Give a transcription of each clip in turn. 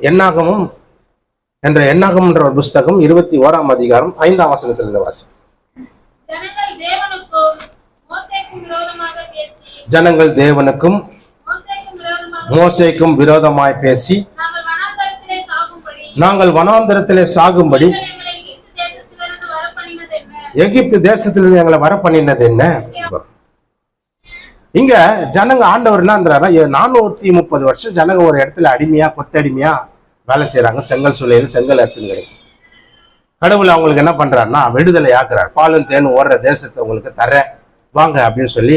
எண்ணாகமும் என்ற எண்ணாகம் என்ற ஒரு புஸ்தகம் இருபத்தி ஓராம் அதிகாரம் ஐந்தாம் வசனத்தில் இருந்த வாசி. ஜனங்கள் தேவனுக்கும் மோசேக்கும் விரோதமாய் பேசி நாங்கள் வனாந்தரத்திலே சாகும்படி எகிப்து தேசத்திலிருந்து எங்களை வர பண்ணினது என்ன இங்க ஜனங்க ஆண்டவர் என்னன்றாரா நானூத்தி முப்பது வருஷம் ஜனங்க ஒரு இடத்துல அடிமையா கொத்தடிமையா வேலை செய்யறாங்க செங்கல் சூளையில் செங்கல் அத்துங்களை கடவுள் அவங்களுக்கு என்ன பண்றாருன்னா விடுதலை ஆக்குறார். பாலும் தேனும் ஓடுற தேசத்தை உங்களுக்கு தர வாங்க அப்படின்னு சொல்லி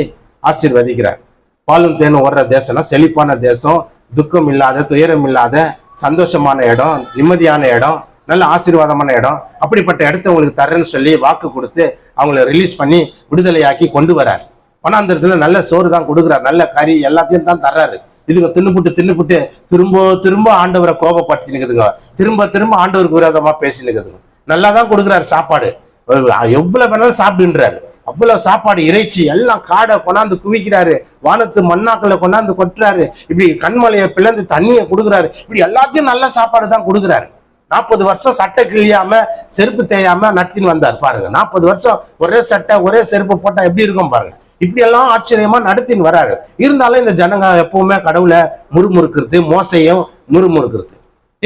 ஆசீர்வதிக்கிறார். பாலும் தேனும் ஓடுற தேசம்னா செழிப்பான தேசம் துக்கம் இல்லாத துயரம் இல்லாத சந்தோஷமான இடம் நிம்மதியான இடம் நல்ல ஆசீர்வாதமான இடம். அப்படிப்பட்ட இடத்த உங்களுக்கு தரேன்னு சொல்லி வாக்கு கொடுத்து அவங்கள ரிலீஸ் பண்ணி விடுதலையாக்கி கொண்டு வரார். வனாந்திரத்துல நல்ல சோறு தான் கொடுக்குறாரு. நல்ல கறி எல்லாத்தையும் தான் தர்றாரு. இதுங்க தின்னுபுட்டு தின்னுபுட்டு திரும்ப திரும்ப ஆண்டவரை கோபப்படுத்தினுக்குதுங்க. திரும்ப திரும்ப ஆண்டவருக்கு விரோதமா பேசினுக்குதுங்க. நல்லா தான் கொடுக்குறாரு சாப்பாடு. எவ்வளோ எவ்வளவு வேணாலும் சாப்பிடுன்றாரு. அவ்வளவு சாப்பாடு இறைச்சி எல்லாம் காடை கொண்டாந்து குவிக்கிறாரு. வானத்து மண்ணாக்களை கொண்டாந்து கொட்டுறாரு. இப்படி கண்மலையை பிளந்து தண்ணியை கொடுக்குறாரு. இப்படி எல்லாத்தையும் நல்ல சாப்பாடு தான் கொடுக்குறாரு. நாற்பது வருஷம் சட்டை கிழியாம செருப்பு தேயாம நடத்தின்னு வந்தார். பாருங்க நாற்பது வருஷம் ஒரே சட்டை ஒரே செருப்பு போட்டா எப்படி இருக்கும் பாருங்க. இப்படி எல்லாம் ஆச்சரியமா நடத்தின்னு வராரு. இருந்தாலும் இந்த ஜனங்க எப்பவுமே கடவுளை முறுமுறுக்கிறது மோசையும் முறுமுறுக்கிறது.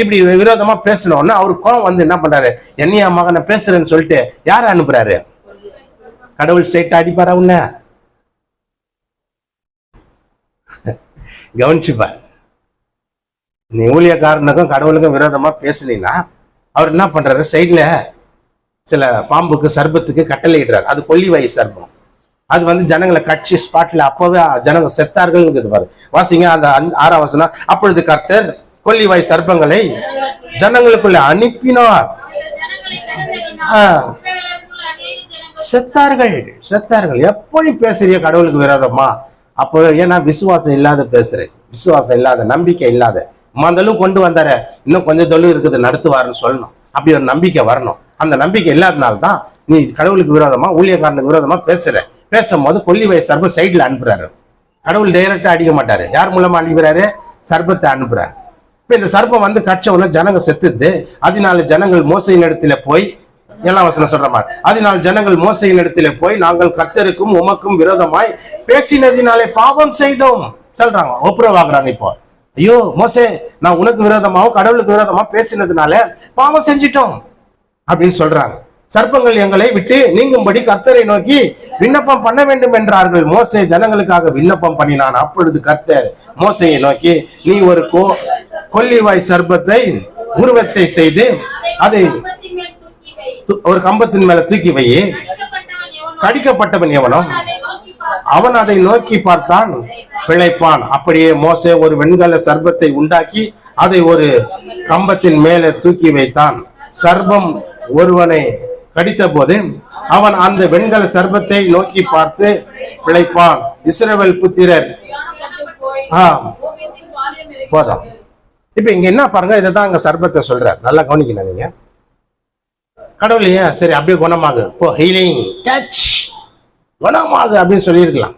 இப்படி விரோதமா பேசினோன்னா அவரு கோவம் வந்து என்ன பண்றாரு? என்னையா மகனை பேசுறேன்னு சொல்லிட்டு யார அனுப்புறாரு? கடவுள் ஸ்ட்ரைட்டா அடிப்பாரா உன்ன? கவனிச்சுப்பார். நீ ஊழியக்காரனுக்கும் கடவுளுக்கும் விரோதமா பேசுனீங்கன்னா அவர் என்ன பண்றாரு? சைடில் சில பாம்புக்கு சர்பத்துக்கு கட்டளை இடுறாரு அது கொல்லிவாய் சர்பம். அது வந்து ஜனங்களை கட்சி ஸ்பாட்ல அப்பவே ஜனங்க செத்தார்கள்ங்கிறது பாரு. வாசிங்க அந்த ஆறாம் வசனம். அப்பொழுது கர்த்தர் கொல்லிவாய் சர்ப்பங்களை ஜனங்களுக்குள்ள அனுப்பினார். ஆ. செத்தார்கள் செத்தார்கள். எப்படி பேசுறிய கடவுளுக்கு விரோதமா? அப்போ ஏன்னா விசுவாசம் இல்லாத பேசுறேன். விசுவாசம் இல்லாத நம்பிக்கை இல்லாத. மந்தளவு கொண்டு வந்தார இன்னும் கொஞ்சம் தொழில் இருக்குது நடத்துவாருன்னு சொல்லணும். அப்படி ஒரு நம்பிக்கை வரணும். அந்த நம்பிக்கை இல்லாதனால தான் நீ கடவுளுக்கு விரோதமா ஊழியக்காரனுக்கு விரோதமா பேசுற. பேசும்போது கொல்லிவை சர்ப சைடுல அனுப்புறாரு. கடவுள் டைரக்டா அடிக்க மாட்டாரு. யார் மூலமா அனுப்புறாரு? சர்பத்தை அனுப்புறாரு. இப்ப இந்த சர்ப்பம் வந்து கட்சவுல ஜனங்க செத்துது அதனால ஜனங்கள் மோசையின் இடத்துல போய் எல்லாம் வசனம் சொல்ற மாதிரி அதனால் ஜனங்கள் மோசையின் இடத்துல போய் நாங்கள் கர்த்தருக்கும் உமக்கும் விரோதமாய் பேசினதினாலே பாவம் செய்தோம். சொல்றாங்க. ஒப்புரவாகிறாங்க இப்போ. ஐயோ மோசே நான் உனக்கு விரோதமாகவும் கடவுளுக்கு விரோதமா பேசினதுனால பாவம் செஞ்சிட்டோம் அப்படின்னு சொல்றாங்க. சர்ப்பங்கள் எங்களை விட்டு நீங்கும்படி கர்த்தரை நோக்கி விண்ணப்பம் பண்ண வேண்டும் என்றார்கள். மோசே ஜனங்களுக்காக விண்ணப்பம் பண்ணினான். அப்பொழுது கர்த்தர் மோசையை நோக்கி நீ ஒரு கோ கொல்லிவாய் சர்ப்பத்தை உருவத்தை செய்து அதை ஒரு கம்பத்தின் மேல தூக்கி வை. கடிக்கப்பட்டவன் எவனும் அவன் அதை நோக்கி பார்த்தான். பிழைப்பான். அப்படியே மோசே ஒரு வெண்கல சர்பத்தை உண்டாக்கி அதை ஒரு கம்பத்தின் மேலே தூக்கி வைத்தான். சர்பம் ஒருவனை கடித்த போது அவன் அந்த வெண்கல சர்பத்தை நோக்கி பார்த்து பிழைப்பான். இஸ்ரவேல் புத்திரர். ஆ போதும். இப்ப இங்க என்ன பாருங்க இதை தான் அங்க சர்பத்தை சொல்றாரு. நல்லா கவனிக்கணும் நீங்க. கடவுள் ஏன் சரி அப்படியே குணமாகு. போ ஹீலிங் டச் குணமாகு அப்படின்னு சொல்லியிருக்கலாம்.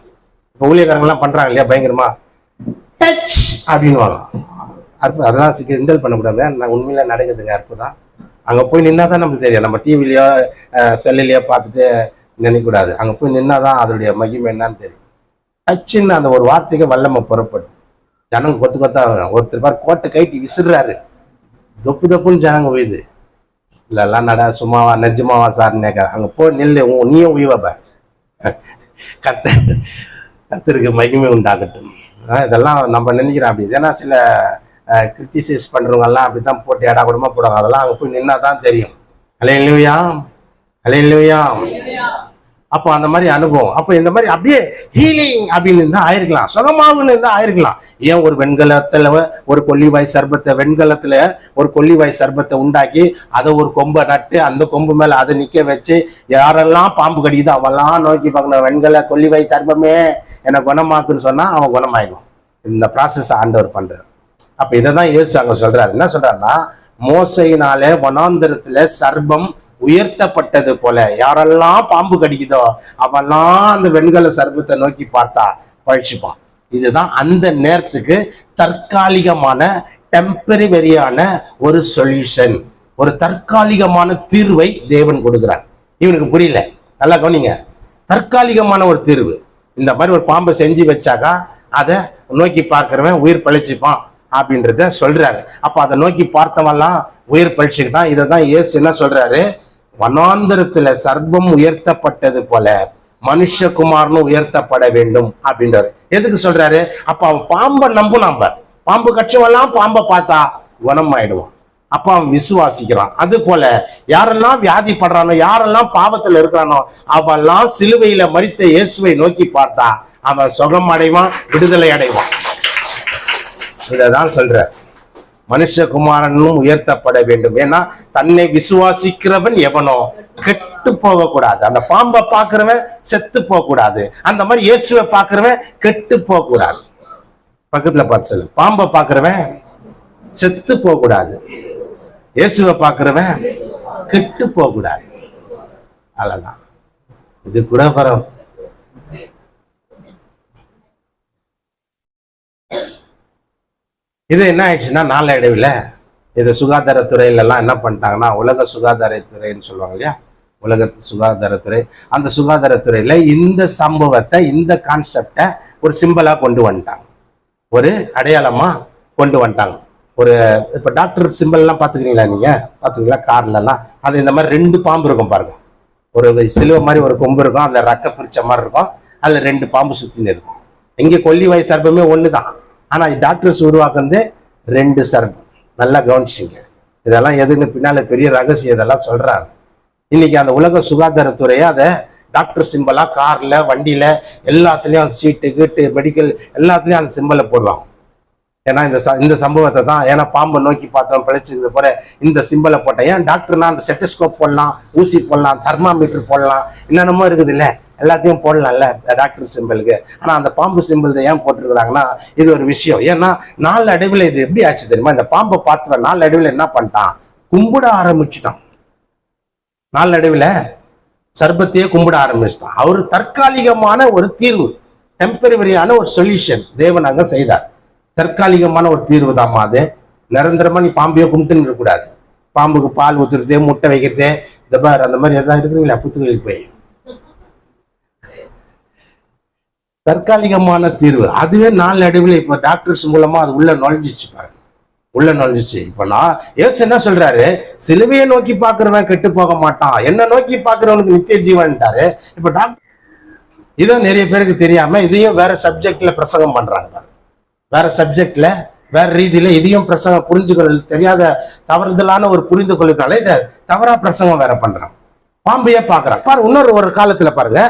ஊழியக்காரங்களாம் பண்றாங்க இல்லையா? பயங்கரமா? டச் அப்படின்னுவாங்க. அற்புதம் அதெல்லாம் சிக்க கிண்டல் பண்ணக்கூடாது நான் உண்மையில நடக்குதுங்க அற்புதம். அங்கே போய் நின்னா தான் நமக்கு தெரியும். நம்ம டிவிலையோ செல்லுலையோ பார்த்துட்டு நினைக்கக்கூடாது. அங்கே போய் நின்னா தான் அதோடைய மகிமை என்னன்னு தெரியும். டச்சுன்னு அந்த ஒரு வார்த்தைக்கு வல்லமை புறப்படுது. ஜனங்க கொத்து கொத்தா. ஒருத்தர் பார் கோட்டை கைட்டி விசிறுறாரு தொப்பு தொப்புன்னு ஜனங்க உயுது. இல்லைல்லாம் நட சும்மாவா நிஜமாவா சார்னு கேட்க அங்கே போய் நில்லு நீயும் உய்வப்ப கத்த கத்திற்கு மகிமை உண்டாகட்டும். இதெல்லாம் நம்ம நினைக்கிறோம் அப்படி. ஏன்னா சில கிரிட்டிசைஸ் பண்றவங்க எல்லாம் அப்படித்தான் போட்டு இடா கூடமாக போடுவாங்க. அதெல்லாம் அங்கே போய் நின்னா தான் தெரியும். அலே இல்லையா அப்போ அந்த மாதிரி அனுபவம். அப்போ இந்த மாதிரி அப்படியே ஹீலிங் அப்படின்னு இருந்தால் ஆயிருக்கலாம். சுகமாகனு இருந்தால் ஆயிருக்கலாம். ஏன் ஒரு வெண்கலத்தில் ஒரு கொல்லிவாய் சர்பத்தை வெண்கலத்தில் ஒரு கொல்லிவாய் சர்பத்தை உண்டாக்கி அதை ஒரு கொம்பை நட்டு அந்த கொம்பு மேலே அதை நிற்க வச்சு யாரெல்லாம் பாம்பு கடிக்குதோ அவெல்லாம் நோக்கி பார்க்கணும். வெண்கல கொல்லிவாய் சர்பமே என்னை குணமாக்குன்னு சொன்னால் அவன் குணமாயிடும் இந்த ப்ராசஸ் ஆண்டவர் பண்ணுறார் அப்போ இதை தான் ஏசு அங்கே சொல்கிறாரு என்ன சொல்கிறாருன்னா மோசையினாலே வனாந்திரத்தில் சர்பம் உயர்த்தப்பட்டது போல. யாரெல்லாம் பாம்பு கடிக்குதோ அவெல்லாம் அந்த வெண்கல சர்பத்தை நோக்கி பார்த்தா பழிச்சுப்பான் இதுதான் அந்த நேரத்துக்கு தற்காலிகமான டெம்பரவரியான ஒரு சொல்யூஷன் ஒரு தற்காலிகமான தீர்வை தேவன் கொடுக்கிறார். இவனுக்கு புரியல. நல்லா கவனிங்க. தற்காலிகமான ஒரு தீர்வு. இந்த மாதிரி ஒரு பாம்பை செஞ்சு வச்சாக்கா அதை நோக்கி பார்க்குறவன் உயிர் பழிச்சுப்பான் அப்படின்றத சொல்றாரு. அப்போ அதை நோக்கி பார்த்தவெல்லாம் உயிர் பழிச்சுக்கிட்டான். இதை தான் இயேசு என்ன சொல்றாரு? வனாந்தரத்துல சர்ப்பம் உயர்த்தப்பட்டது போல மனுஷகுமார்னு உயர்த்தப்பட வேண்டும் அப்படின்றாரு எதுக்கு சொல்றாரு? அப்ப அவன் பாம்பை நம்புனான் பார். பாம்பு கட்சவெல்லாம் பாம்பை பார்த்தா குணம் ஆயிடுவான் அப்ப அவன் விசுவாசிக்கிறான். அது போல யாரெல்லாம் வியாதிப்படுறானோ யாரெல்லாம் பாவத்துல இருக்கிறானோ அவெல்லாம் சிலுவையில மறித்த இயேசுவை நோக்கி பார்த்தா அவன் சுகம் அடைவான் விடுதலை அடைவான். இததான் சொல்ற மனுஷகுமாரனும் உயர்த்தப்பட வேண்டும். ஏன்னா தன்னை விசுவாசிக்கிறவன் எவனோ கெட்டு போக கூடாது அந்த பாம்பை பார்க்கிறவன் செத்து போக கூடாது அந்த மாதிரி இயேசுவை பார்க்கிறவன் கெட்டு போக கூடாது பக்கத்துல பார்த்து சொல்லு. பாம்பை பார்க்கிறவன் செத்து போக கூடாது இயேசுவை பார்க்கிறவன் கெட்டு போக கூடாது அவ்வளவுதான். இது கூட இது என்ன ஆயிடுச்சுன்னா நாளடைவில் இது சுகாதாரத்துறையிலலாம் என்ன பண்ணிட்டாங்கன்னா உலக சுகாதாரத்துறைன்னு சொல்லுவாங்க இல்லையா? உலக சுகாதாரத்துறை. அந்த சுகாதாரத்துறையில் இந்த சம்பவத்தை இந்த கான்செப்டை ஒரு சிம்பிளாக கொண்டு வந்துட்டாங்க. ஒரு அடையாளமாக கொண்டு வந்துட்டாங்க. ஒரு இப்போ டாக்டர் சிம்பிள்லாம் பார்த்துக்கிறீங்களா நீங்கள் பார்த்துக்கிறீங்களா? கார்லலாம். அது இந்த மாதிரி ரெண்டு பாம்பு இருக்கும் பாருங்கள் ஒரு சிலுவை மாதிரி ஒரு கொம்பு இருக்கும். அதில் ரக்க பிரிச்ச மாதிரி இருக்கும். அதில் ரெண்டு பாம்பு சுற்றின்னு இருக்கும். இங்கே கொல்லிவாய் சர்ப்பமே ஒன்று தான் ஆனால் டாக்டர்ஸ் உருவாக்குறது ரெண்டு சர்ப்பம் நல்லா கவனிச்சிங்க. இதெல்லாம் எதுன்னு பின்னால் பெரிய ரகசியம் இதெல்லாம் சொல்கிறாங்க இன்றைக்கி அந்த உலக சுகாதாரத்துறையை அதை டாக்டர் சிம்பிளாக காரில் வண்டியில் எல்லாத்துலேயும் அந்த சீட்டு கீட்டு மெடிக்கல் எல்லாத்துலேயும் அந்த சிம்பலை போடுவாங்க. ஏன்னா இந்த ச- இந்த சம்பவத்தை தான் ஏன்னா பாம்பை நோக்கி பார்த்தோம் பிழைச்சிக்கிறது போல இந்த சிம்பலை போட்டேன். ஏன் டாக்டர்னா அந்த செட்டஸ்கோப் போடலாம் ஊசி போடலாம் தர்மாமீட்டர் போடலாம் என்னென்னமோ இருக்குது இல்லை எல்லாத்தையும் போடலாம்ல டாக்டர் சிம்பிளுக்கு ஆனால் அந்த பாம்பு சிம்பிள் ஏன் போட்டிருக்கிறாங்கன்னா இது ஒரு விஷயம். ஏன்னா நாலு அடைவில் இது எப்படி ஆச்சு தெரியுமா? இந்த பாம்பை பார்த்தவன் நாலு அடைவில் என்ன பண்ணிட்டான்? கும்பிட ஆரம்பிச்சுட்டான். நாலு அடைவில் சர்பத்தையே கும்பிட ஆரம்பிச்சிட்டான். அவர் தற்காலிகமான ஒரு தீர்வு டெம்பரவரியான ஒரு சொல்யூஷன் தேவன் அங்கே செய்தார். தற்காலிகமான ஒரு தீர்வு தான் அது. நிரந்தரமாக நீ பாம்பையோ கும்பிட்டுன்னு இருக்கக்கூடாது பாம்புக்கு பால் ஊத்துறது முட்டை வைக்கிறது இந்த பார் அந்த மாதிரி எதாவது இருக்குங்களா? புத்துகளில் போய். தற்காலிகமான தீர்வு. அதுவே நாலு நடுவில் இப்போ டாக்டர்ஸ் மூலமாக அது உள்ள நுழைஞ்சிச்சு பாருங்க. உள்ள நுழைஞ்சிச்சு. இப்போ நான் ஏசு என்ன சொல்றாரு? சிலுவையை நோக்கி பார்க்குறவன் கெட்டு போக மாட்டான். என்ன நோக்கி பார்க்குறவனுக்கு நித்திய ஜீவன்ட்டாரு. இப்போ டாக்டர் இதான் நிறைய பேருக்கு தெரியாமல் இதையும் வேற சப்ஜெக்டில் பிரசங்கம் பண்ணுறாங்க வேற சப்ஜெக்டில் வேற ரீதியில் இதையும் பிரசங்கம் புரிஞ்சுக்கொள்ள தெரியாத தவறுதலான ஒரு புரிந்து கொள்ளுனால இதை தவறாக பிரசங்கம் வேற பண்ணுறான் பாம்பையே பார்க்குறான். பாரு இன்னொரு ஒரு காலத்தில் பாருங்க.